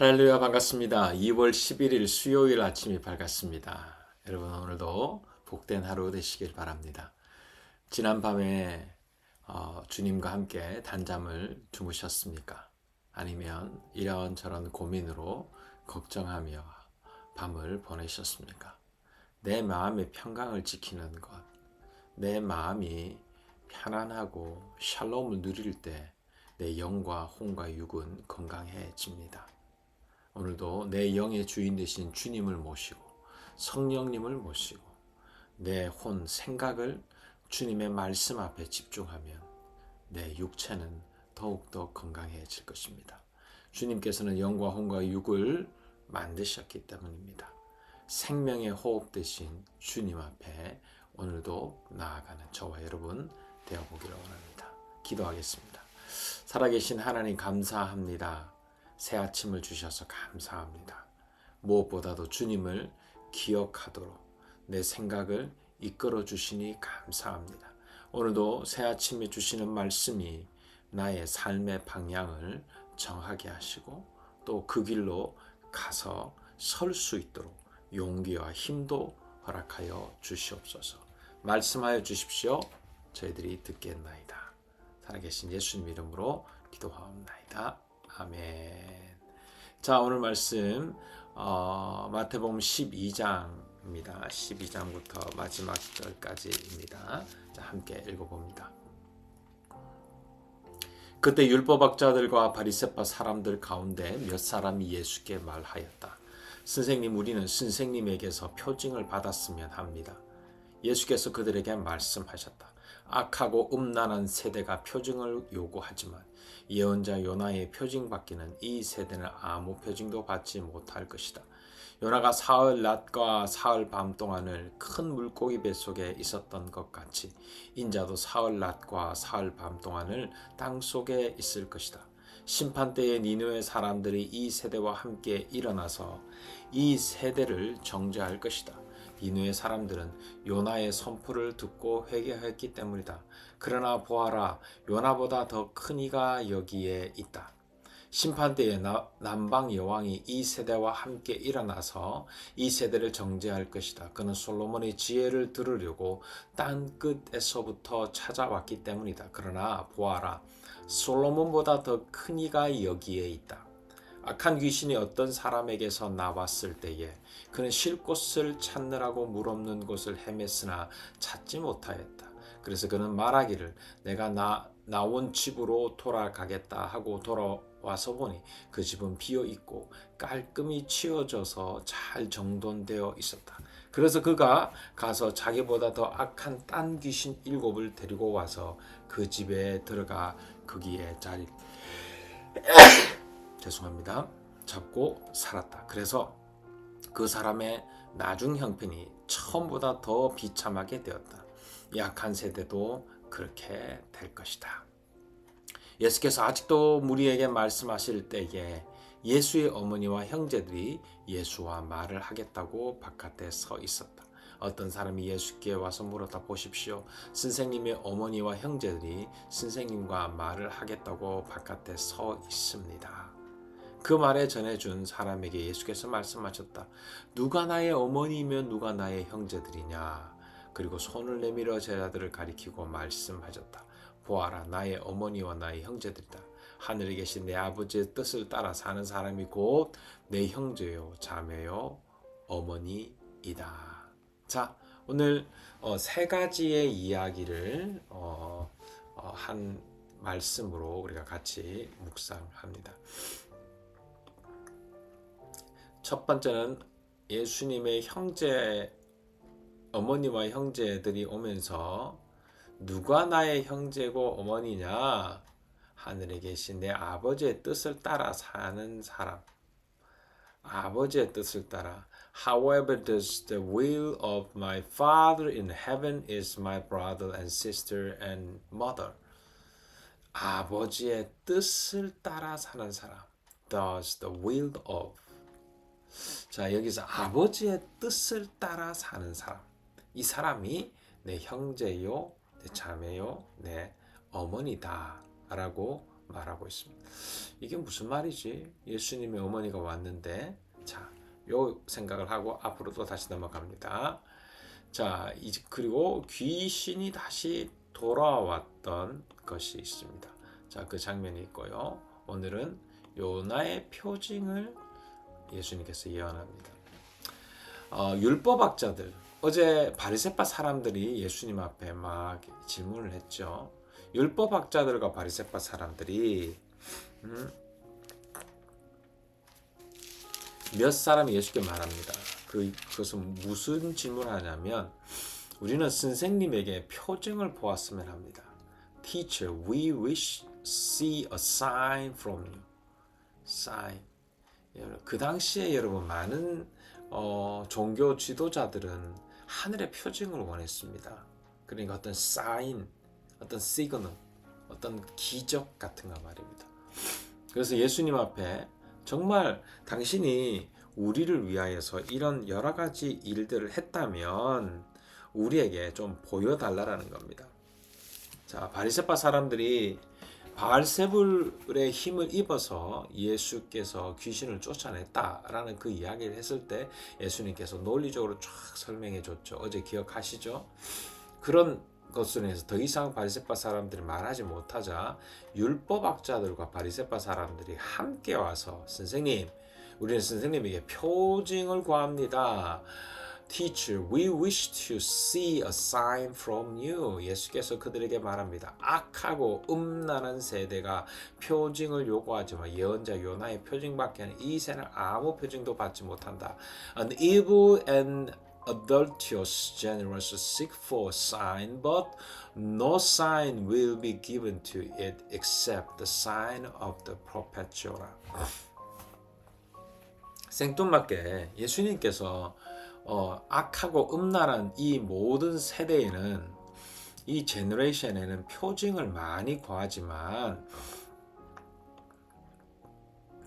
할렐루야 반갑습니다. 2월 11일 수요일 아침이 밝았습니다. 여러분 오늘도 복된 하루 되시길 바랍니다. 지난 밤에 어, 주님과 함께 단잠을 주무셨습니까? 아니면 이런 저런 고민으로 걱정하며 밤을 보내셨습니까? 내 마음의 평강을 지키는 것, 내 마음이 편안하고 샬롬을 누릴 때 내 영과 혼과 육은 건강해집니다. 오늘도 내 영의 주인 되신 주님을 모시고 성령님을 모시고 내 혼 생각을 주님의 말씀 앞에 집중하면 내 육체는 더욱더 건강해질 것입니다. 주님께서는 영과 혼과 육을 만드셨기 때문입니다. 생명의 호흡 되신 주님 앞에 오늘도 나아가는 저와 여러분 되어 보기를 원합니다. 기도하겠습니다. 살아계신 하나님 감사합니다. 새 아침을 주셔서 감사합니다. 무엇보다도 주님을 기억하도록 내 생각을 이끌어 주시니 감사합니다. 오늘도 새 아침에 주시는 말씀이 나의 삶의 방향을 정하게 하시고 또 그 길로 가서 설 수 있도록 용기와 힘도 허락하여 주시옵소서. 말씀하여 주십시오. 저희들이 듣겠나이다. 살아계신 예수님 이름으로 기도하옵나이다. 아멘. 자 오늘 말씀 어, 마태복음 12장입니다. 12장부터 마지막 절까지입니다. 자 함께 읽어봅니다. 그때 율법학자들과 바리새파 사람들 가운데 몇 사람이 예수께 말하였다. 선생님 우리는 선생님에게서 표징을 받았으면 합니다. 예수께서 그들에게 말씀하셨다. 악하고 음란한 세대가 표징을 요구하지만 예언자 요나의 표징 받기는 이 세대는 아무 표징도 받지 못할 것이다. 요나가 사흘 낮과 사흘 밤 동안을 큰 물고기 뱃속에 있었던 것 같이 인자도 사흘 낮과 사흘 밤 동안을 땅 속에 있을 것이다. 심판 때에 니누의 사람들이 이 세대와 함께 일어나서 이 세대를 정죄할 것이다. 니누의 사람들은 요나의 선포를 듣고 회개했기 때문이다. 그러나 보아라 요나보다 더 큰 이가 여기에 있다. 심판 때에 남방 여왕이 이 세대와 함께 일어나서 이 세대를 정죄할 것이다. 그는 솔로몬의 지혜를 들으려고 땅 끝에서부터 찾아왔기 때문이다. 그러나 보아라 솔로몬보다 더 큰 이가 여기에 있다. 악한 귀신이 어떤 사람에게서 나왔을 때에 그는 쉴 곳을 찾느라고 물 없는 곳을 헤맸으나 찾지 못하였다. 그래서 그는 말하기를 내가 나 나온 집으로 돌아가겠다 하고 돌아와서 보니 그 집은 비어 있고 깔끔히 치워져서 잘 정돈되어 있었다. 그래서 그가 가서 자기보다 더 악한 딴 귀신 일곱을 데리고 와서 그 집에 들어가 거기에 자리 죄송합니다. 잡고 살았다. 그래서 그 사람의 나중 형편이 처음보다 더 비참하게 되었다. 약한 세대도 그렇게 될 것이다. 예수께서 아직도 무리에게 말씀하실 때에 예수의 어머니와 형제들이 예수와 말을 하겠다고 바깥에 서 있었다. 어떤 사람이 예수께 와서 물었다 보십시오. 선생님의 어머니와 형제들이 선생님과 말을 하겠다고 바깥에 서 있습니다. 그 말에 전해준 사람에게 예수께서 말씀하셨다. 누가 나의 어머니면 누가 나의 형제들이냐. 그리고 손을 내밀어 제자들을 가리키고 말씀하셨다. 보아라 나의 어머니와 나의 형제들이다. 하늘에 계신 내 아버지의 뜻을 따라 사는 사람이 곧 내 형제요 자매요 어머니이다. 자 오늘 어, 세 가지의 이야기를 어, 어, 한 말씀으로 우리가 같이 묵상합니다. 첫 번째는 예수님의 형제 어머니와 형제들이 오면서 누가 나의 형제고 어머니냐 하늘에 계신 내 아버지의 뜻을 따라 사는 사람 아버지의 뜻을 따라 However does the will of my Father in heaven is my brother and sister and mother 아버지의 뜻을 따라 사는 사람 does the will of 자, 여기서 아버지의 뜻을 따라 사는 사람. 이 사람이 내 형제요, 내 자매요, 내 어머니다. 라고 말하고 있습니다. 이게 무슨 말이지? 예수님의 어머니가 왔는데 자, 요 생각을 하고 앞으로 또 다시 넘어갑니다. 자, 이제 그리고 귀신이 다시 돌아왔던 것이 있습니다. 자, 그 장면이 있고요. 오늘은 요나의 표징을 예수님께서 예언합니다. 어, 율법학자들 어제 바리새파 사람들이 예수님 앞에 막 질문을 했죠. 율법학자들과 바리새파 사람들이 음, 몇 사람이 예수께 말합니다. 그, 그것은 무슨 질문을 하냐면 우리는 선생님에게 표징을 보았으면 합니다. Teacher, we wish see a sign from you. Sign. 그 당시에 여러분 많은 어, 종교 지도자들은 하늘의 표징을 원했습니다. 그러니까 어떤 사인, 어떤 시그널, 어떤 기적 같은 거 말입니다. 그래서 예수님 앞에 정말 당신이 우리를 위하여서 이런 여러 가지 일들을 했다면 우리에게 좀 보여달라라는 겁니다. 자, 바리새파 사람들이 바알세불의 힘을 입어서 예수께서 귀신을 쫓아냈다라는 그 이야기를 했을 때 예수님께서 논리적으로 쫙 설명해 줬죠. 어제 기억하시죠? 그런 것으로 해서 더 이상 바리새파 사람들이 말하지 못하자 율법학자들과 바리새파 사람들이 함께 와서 선생님, 우리는 선생님에게 표징을 구합니다. Teacher, we wish to see a sign from you. 예수께서 그들에게 말합니다. 악하고 음란한 세대가 표징을 요구하지만 예언자 요나의 표징밖에는 이 세는 아무 표징도 받지 못한다. An evil and adulterous generation seek for a sign, but no sign will be given to it except the sign of the prophet Jonah. 생뚱맞게 예수님께서 어, 악하고 음란한 이 모든 세대에는 이 제너레이션에는 표징을 많이 구하지만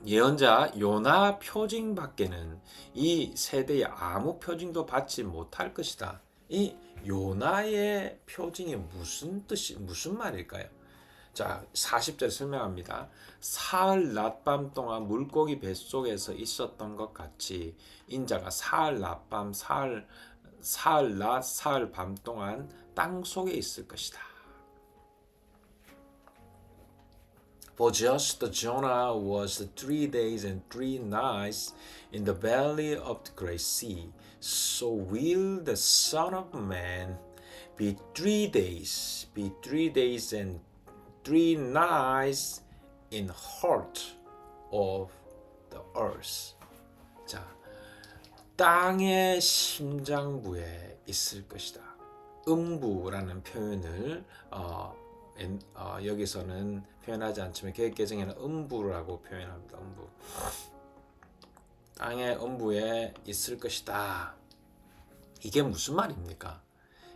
예언자 요나 표징 밖에는 이 세대에 아무 표징도 받지 못할 것이다. 이 요나의 표징이 무슨 뜻이 무슨 말일까요? 자, 40절 설명합니다. 사흘 낮밤 동안 물고기 뱃속에서 있었던 것 같이 인자가 사흘 낮밤 사흘 사흘 낮 사흘 밤 동안 땅 속에 있을 것이다. For just Jonah was three days and three nights in the belly of the great sea, so will the Son of Man be three days, be three days and three nights in heart of the earth. 자, 땅의 심장부에 있을 것이다. 음부라는 표현을 어, 엔- 어, 여기서는 표현하지 않지만 계획개정에는 음부라고 표현합니다. 음부. 땅의 음부에 있을 것이다. 이게 무슨 말입니까?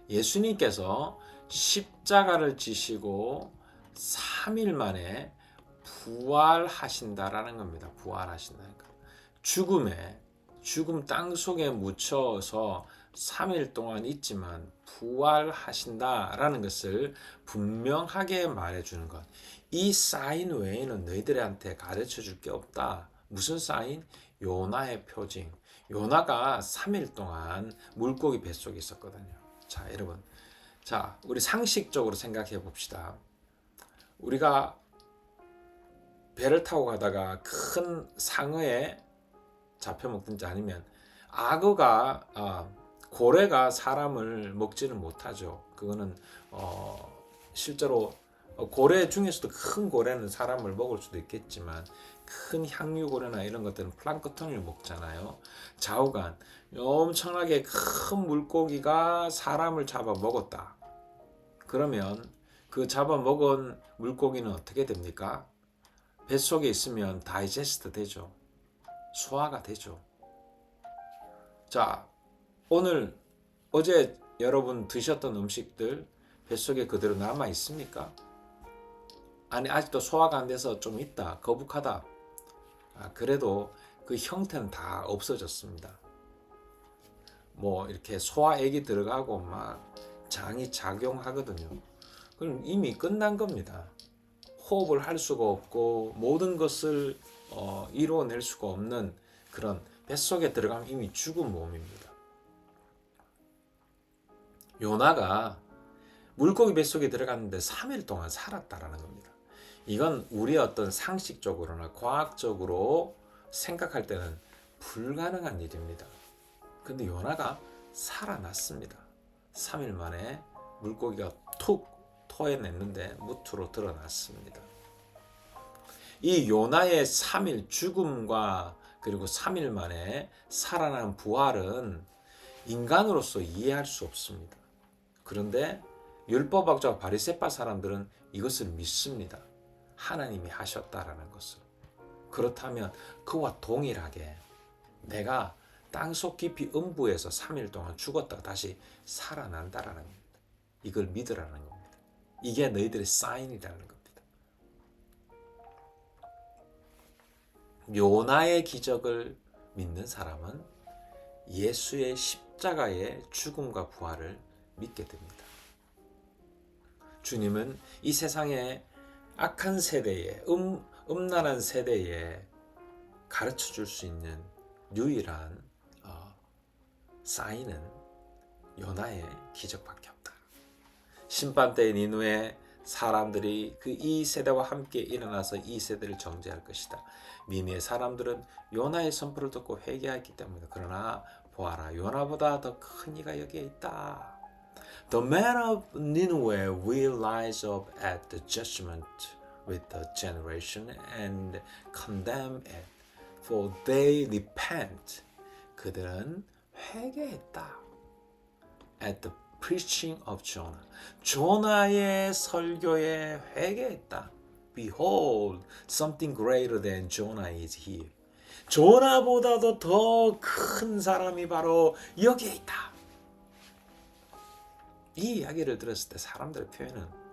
예수님께서 십자가를 지시고 3일 만에 부활하신다라는 겁니다. 부활하신다니까. 죽음에 죽음 땅 속에 묻혀서 3일 동안 있지만 부활하신다라는 것을 분명하게 말해 주는 것. 이 사인 외에는 너희들한테 가르쳐 줄 게 없다. 무슨 사인? 요나의 표징. 요나가 3일 동안 물고기 뱃속에 있었거든요. 자, 여러분. 자, 우리 상식적으로 생각해 봅시다. 우리가 배를 타고 가다가 큰 상어에 잡혀 먹든지 아니면 악어가 아, 고래가 사람을 먹지는 못하죠. 그거는 어, 실제로 어, 고래 중에서도 큰 고래는 사람을 먹을 수도 있겠지만 큰 향유고래나 이런 것들은 플랑크톤을 먹잖아요. 좌우간 엄청나게 큰 물고기가 사람을 잡아 먹었다. 그러면 그 잡아 먹은 물고기는 어떻게 됩니까? 뱃속에 있으면 다이제스트 되죠. 소화가 되죠. 자, 오늘 어제 여러분 드셨던 음식들 뱃속에 그대로 남아 있습니까? 아니 아직도 소화가 안 돼서 좀 있다 거북하다. 아, 그래도 그 형태는 다 없어졌습니다. 뭐 이렇게 소화액이 들어가고 막 장이 작용하거든요. 그럼 이미 끝난 겁니다. 호흡을 할 수가 없고 모든 것을 어, 이루어낼 수가 없는 그런 뱃속에 들어가면 이미 죽은 몸입니다. 요나가 물고기 뱃속에 들어갔는데 3일 동안 살았다라는 겁니다. 이건 우리 어떤 상식적으로나 과학적으로 생각할 때는 불가능한 일입니다. 근데 요나가 살아났습니다. 3일 만에 물고기가 툭 토해냈는데 무트로 드러났습니다. 이 요나의 3일 죽음과 그리고 3일 만에 살아난 부활은 인간으로서 이해할 수 없습니다. 그런데 율법학자와 바리새파 사람들은 이것을 믿습니다. 하나님이 하셨다라는 것을. 그렇다면 그와 동일하게 내가 땅속 깊이 음부에서 3일 동안 죽었다가 다시 살아난다라는 겁니다. 이걸 믿으라는. 이게 너희들의 사인이라는 겁니다. 요나의 기적을 믿는 사람은 예수의 십자가의 죽음과 부활을 믿게 됩니다. 주님은 이 세상의 악한 세대에 음, 음란한 세대에 가르쳐 줄 수 있는 유일한 어, 사인은 요나의 기적밖에. 심판 때 니누에 사람들이 그 이 세대와 함께 일어나서 이 세대를 정죄할 것이다. 니누의 사람들은 요나의 선포를 듣고 회개했기 때문에 그러나 보아라 요나보다 더 큰 이가 여기에 있다. The man of Nineveh will rise up at the judgment with the generation and condemn it, for they repent. 그들은 회개했다. At the preaching of Jonah. 조나의 설교에 회개했다. Behold, something greater than Jonah is here. 조나보다도 더 큰 사람이 바로 여기에 있다. 이 이야기를 들었을 때 사람들의 표현은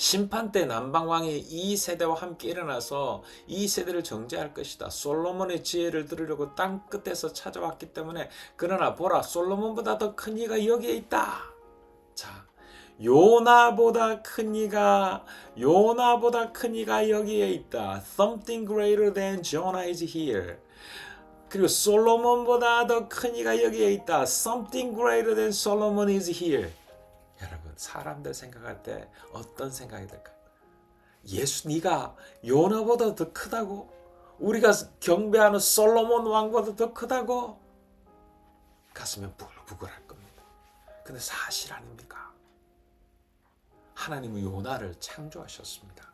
심판 때 남방왕이 이 세대와 함께 일어나서 이 세대를 정죄할 것이다. 솔로몬의 지혜를 들으려고 땅 끝에서 찾아왔기 때문에 그러나 보라 솔로몬보다 더 큰 이가 여기에 있다. 자, 요나보다 큰 이가 요나보다 큰 이가 여기에 있다. Something greater than Jonah is here. 그리고 솔로몬보다 더 큰 이가 여기에 있다. Something greater than Solomon is here. 사람들 생각할 때 어떤 생각이 들까? 예수 네가 요나보다 더 크다고? 우리가 경배하는 솔로몬 왕보다 더 크다고? 가슴에 부글부글할 겁니다. 근데 사실 아닙니까? 하나님은 요나를 창조하셨습니다.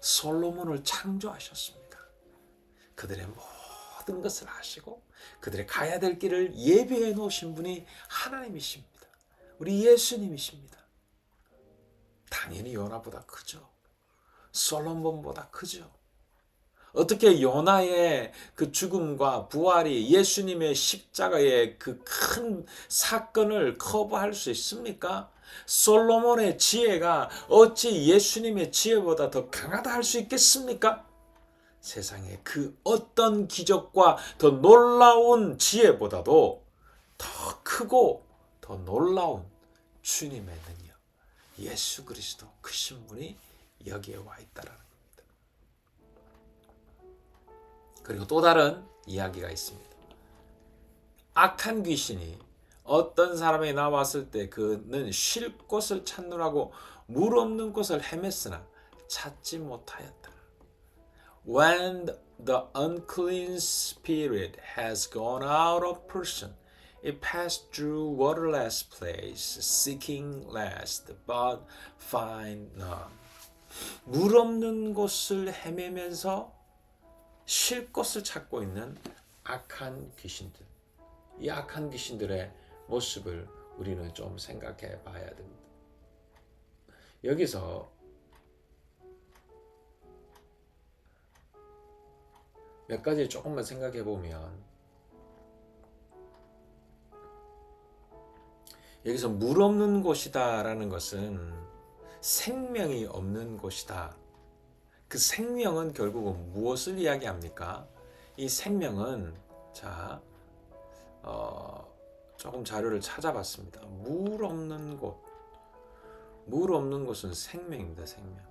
솔로몬을 창조하셨습니다. 그들의 모든 것을 아시고 그들의 가야 될 길을 예비해 놓으신 분이 하나님이십니다. 우리 예수님이십니다. 당연히 요나보다 크죠. 솔로몬보다 크죠. 어떻게 요나의 그 죽음과 부활이 예수님의 십자가의 그 큰 사건을 커버할 수 있습니까? 솔로몬의 지혜가 어찌 예수님의 지혜보다 더 강하다 할 수 있겠습니까? 세상에 그 어떤 기적과 더 놀라운 지혜보다도 더 크고 더 놀라운 주님의 능력, 예수 그리스도 크신 분이 여기에 와 있다라는 겁니다. 그리고 또 다른 이야기가 있습니다. 악한 귀신이 어떤 사람이 나왔을 때 그는 쉴 곳을 찾느라고 물 없는 곳을 헤맸으나 찾지 못하였다. When the unclean spirit has gone out of person, it passed through waterless place, seeking rest, but find none. 물 없는 곳을 헤매면서 쉴 곳을 찾고 있는 악한 귀신들. 이 악한 귀신들의 모습을 우리는 좀 생각해 봐야 됩니다. 여기서 몇 가지 조금만 생각해 보면 여기서 물 없는 곳이다라는 것은 생명이 없는 곳이다. 그 생명은 결국은 무엇을 이야기합니까? 이 생명은 자 어, 조금 자료를 찾아봤습니다. 물 없는 곳, 물 없는 곳은 생명입니다. 생명.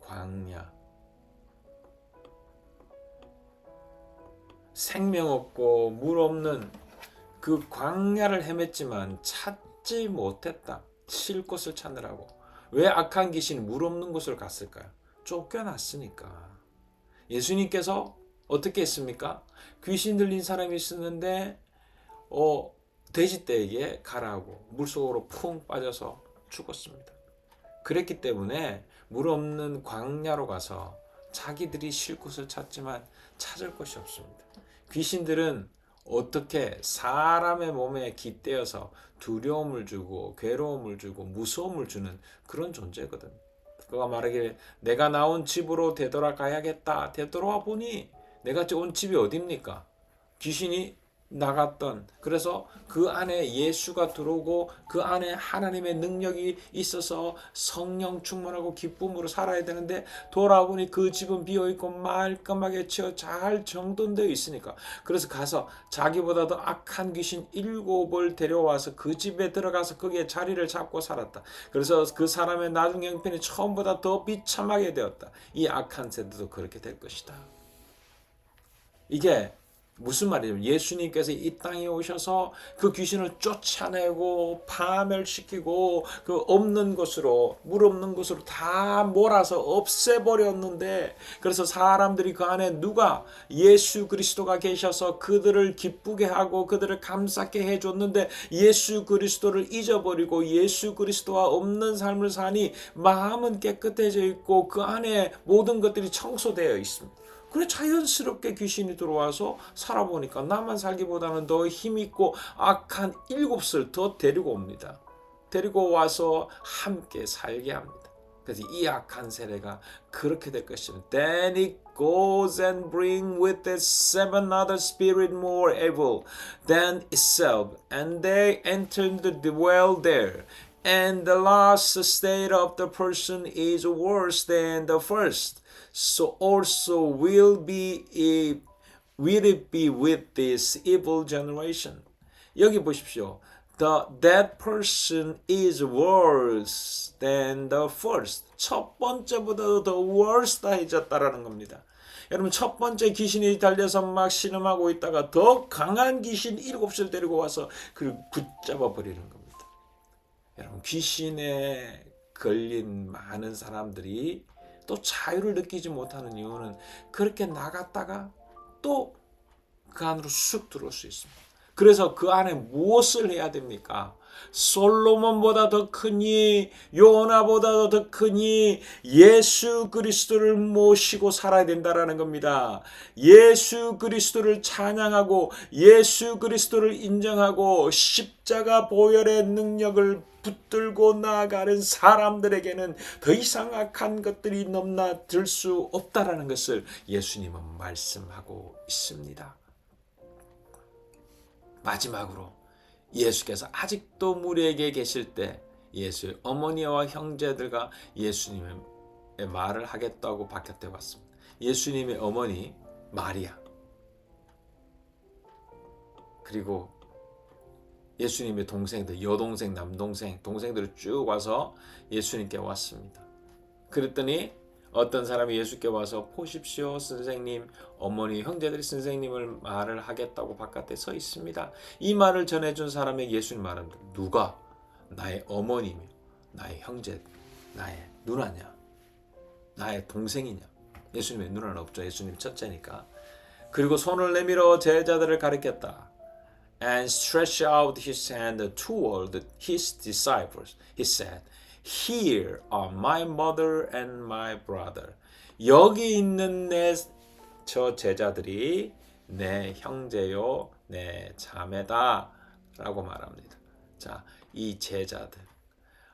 광야 생명 없고 물 없는 그 광야를 헤맸지만 찾지 못했다. 쉴 곳을 찾느라고. 왜 악한 귀신 물 없는 곳을 갔을까요? 쫓겨났으니까. 예수님께서 어떻게 했습니까? 귀신 들린 사람이 있었는데 어, 돼지떼에게 가라고 물속으로 푹 빠져서 죽었습니다. 그랬기 때문에 물 없는 광야로 가서 자기들이 쉴 곳을 찾지만 찾을 곳이 없습니다. 귀신들은 어떻게 사람의 몸에 깃대어서 두려움을 주고 괴로움을 주고 무서움을 주는 그런 존재거든. 그가 말하기를 내가 나온 집으로 되돌아가야겠다. 되돌아와 보니 내가 온 집이 어딥니까? 귀신이 나갔던 그래서 그 안에 예수가 들어오고 그 안에 하나님의 능력이 있어서 성령 충만하고 기쁨으로 살아야 되는데 돌아보니 그 집은 비어 있고 말끔하게 치어 잘 정돈되어 있으니까 그래서 가서 자기보다 더 악한 귀신 일곱을 데려와서 그 집에 들어가서 거기에 자리를 잡고 살았다. 그래서 그 사람의 나중 형편이 처음보다 더 비참하게 되었다. 이 악한 세대도 그렇게 될 것이다. 이게 무슨 말이냐면 예수님께서 이 땅에 오셔서 그 귀신을 쫓아내고 파멸시키고 그 없는 곳으로 물 없는 곳으로 다 몰아서 없애버렸는데 그래서 사람들이 그 안에 누가 예수 그리스도가 계셔서 그들을 기쁘게 하고 그들을 감사케 해줬는데 예수 그리스도를 잊어버리고 예수 그리스도와 없는 삶을 사니 마음은 깨끗해져 있고 그 안에 모든 것들이 청소되어 있습니다. 그래 자연스럽게 귀신이 들어와서 살아보니까 나만 살기보다는 더 힘있고 악한 일곱을 더 데리고 옵니다. 데리고 와서 함께 살게 합니다. 그래서 이 악한 세례가 그렇게 될 것입니다. Then it goes and bring with it seven other spirit more evil than itself, and they enter to dwell there. And the last state of the person is worse than the first. So also will be it, will it be with this evil generation. 여기 보십시오. The that person is worse than the first. 첫 번째보다도 더 worse해졌다라는 겁니다. 여러분 첫 번째 귀신이 달려서 막 신음하고 있다가 더 강한 귀신 일곱을 데리고 와서 그를 붙잡아 버리는 겁니다. 여러분 귀신에 걸린 많은 사람들이 또 자유를 느끼지 못하는 이유는 그렇게 나갔다가 또 그 안으로 쑥 들어올 수 있습니다. 그래서 그 안에 무엇을 해야 됩니까? 솔로몬보다 더 크니 요나보다 더 크니 예수 그리스도를 모시고 살아야 된다라는 겁니다. 예수 그리스도를 찬양하고 예수 그리스도를 인정하고 십자가 보혈의 능력을 붙들고 나아가는 사람들에게는 더 이상 악한 것들이 넘나들 수 없다라는 것을 예수님은 말씀하고 있습니다. 마지막으로 예수께서 아직도 무리에게 계실 때 예수의 어머니와 형제들과 예수님의 말을 하겠다고 박혔대 왔습니다. 예수님의 어머니 마리아 그리고 예수님의 동생들 여동생 남동생 동생들을 쭉 와서 예수님께 왔습니다. 그랬더니 어떤 사람이 예수께 와서 보십시오 선생님. 어머니 형제들이 선생님을 말을 하겠다고 바깥에 서 있습니다. 이 말을 전해준 사람의 예수님 말은 누가? 나의 어머니며 나의 형제 나의 누나냐? 나의 동생이냐? 예수님의 누나는 없죠. 예수님 첫째니까 그리고 손을 내밀어 제자들을 가리켰다. And stretched out his hand toward his disciples. He said, Here are my mother and my brother. 여기 있는 내 저 제자들이 내 형제요, 내 자매다. 라고 말합니다. 자, 이 제자들.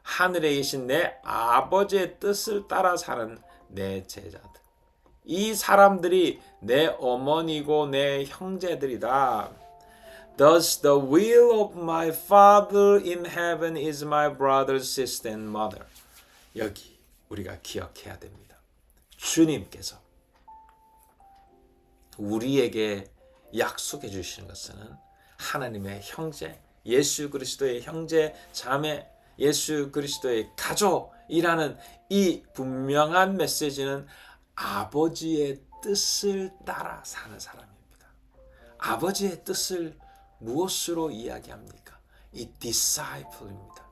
하늘에 계신 내 아버지의 뜻을 따라 사는 내 제자들. 이 사람들이 내 어머니고 내 형제들이다. Thus the will of my Father in heaven is my brother, sister, and mother. 여기 우리가 기억해야 됩니다. 주님께서 우리에게 약속해 주시는 것은 하나님의 형제, 예수 그리스도의 형제, 자매, 예수 그리스도의 가족 이라는 이 분명한 메시지는 아버지의 뜻을 따라 사는 사람입니다. 아버지의 뜻을 무엇으로 이야기합니까? 이 disciple입니다.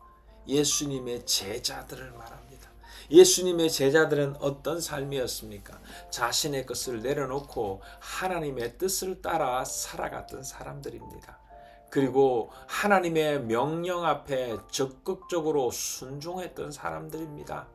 예수님의 제자들을 말합니다. 예수님의 제자들은 어떤 삶이었습니까? 자신의 것을 내려놓고 하나님의 뜻을 따라 살아갔던 사람들입니다. 그리고 하나님의 명령 앞에 적극적으로 순종했던 사람들입니다.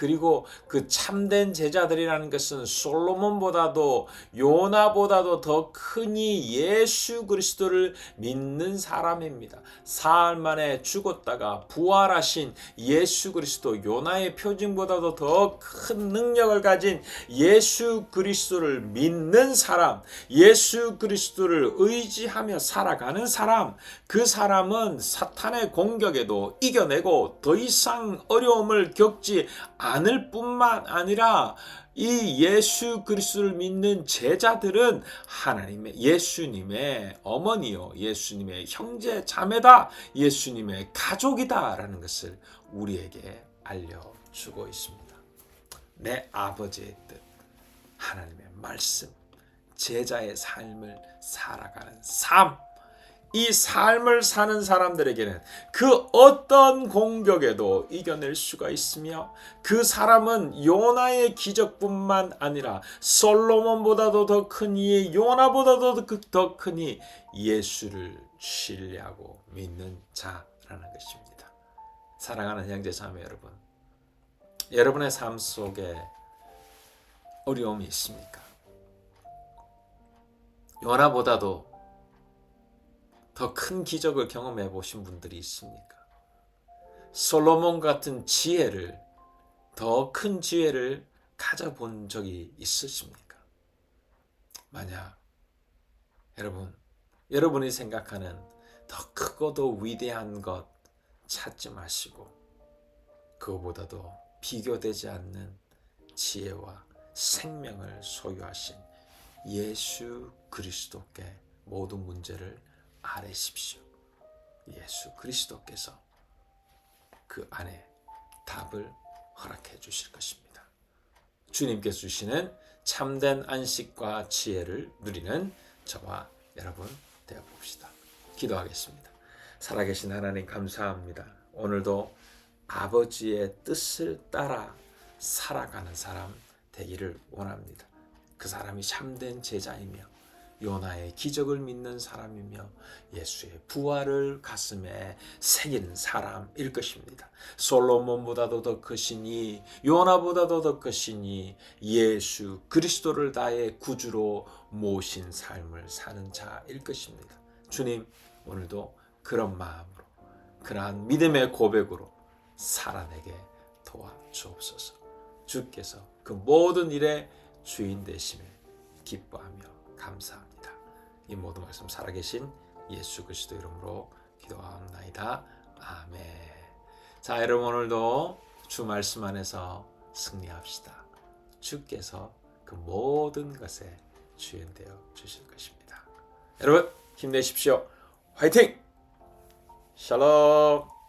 그리고 그 참된 제자들이라는 것은 솔로몬보다도 요나보다도 더 크니 예수 그리스도를 믿는 사람입니다. 사흘 만에 죽었다가 부활하신 예수 그리스도 요나의 표징보다도 더 큰 능력을 가진 예수 그리스도를 믿는 사람, 예수 그리스도를 의지하며 살아가는 사람, 그 사람은 사탄의 공격에도 이겨내고 더 이상 어려움을 겪지 않을 뿐만 아니라 이 예수 그리스도를 믿는 제자들은 하나님의 예수님의 어머니요 예수님의 형제 자매다 예수님의 가족이다라는 것을 우리에게 알려주고 있습니다. 내 아버지의 뜻 하나님의 말씀 제자의 삶을 살아가는 삶 이 삶을 사는 사람들에게는 그 어떤 공격에도 이겨낼 수가 있으며 그 사람은 요나의 기적뿐만 아니라 솔로몬보다도 더 크니 요나보다도 더 크니 예수를 신뢰하고 믿는 자라는 것입니다. 사랑하는 형제 자매 여러분, 여러분의 삶 속에 어려움이 있습니까? 요나보다도 더 큰 기적을 경험해 보신 분들이 있습니까? 솔로몬 같은 지혜를 더 큰 지혜를 가져본 적이 있으십니까? 만약 여러분 여러분이 생각하는 더 크고도 위대한 것 찾지 마시고 그거보다도 비교되지 않는 지혜와 생명을 소유하신 예수 그리스도께 모든 문제를 아뢰십시오. 예수 그리스도께서 그 안에 답을 허락해 주실 것입니다. 주님께서 주시는 참된 안식과 지혜를 누리는 저와 여러분 되어 봅시다. 기도하겠습니다. 살아계신 하나님 감사합니다. 오늘도 아버지의 뜻을 따라 살아가는 사람 되기를 원합니다. 그 사람이 참된 제자이며 요나의 기적을 믿는 사람이며 예수의 부활을 가슴에 새기는 사람일 것입니다. 솔로몬보다도 더 크시니 요나보다도 더 크시니 예수 그리스도를 다의 구주로 모신 삶을 사는 자일 것입니다. 주님 오늘도 그런 마음으로 그러한 믿음의 고백으로 살아내게 도와주옵소서. 주께서 그 모든 일의 주인 되심에 기뻐하며 감사합니다. 이 모든 말씀 살아계신 예수 그리스도 이름으로 기도하옵나이다. 아멘. 자, 여러분 오늘도 주 말씀 안에서 승리합시다. 주께서 그 모든 것에 주인 되어 주실 것입니다. 여러분 힘내십시오. 화이팅! 샬롬!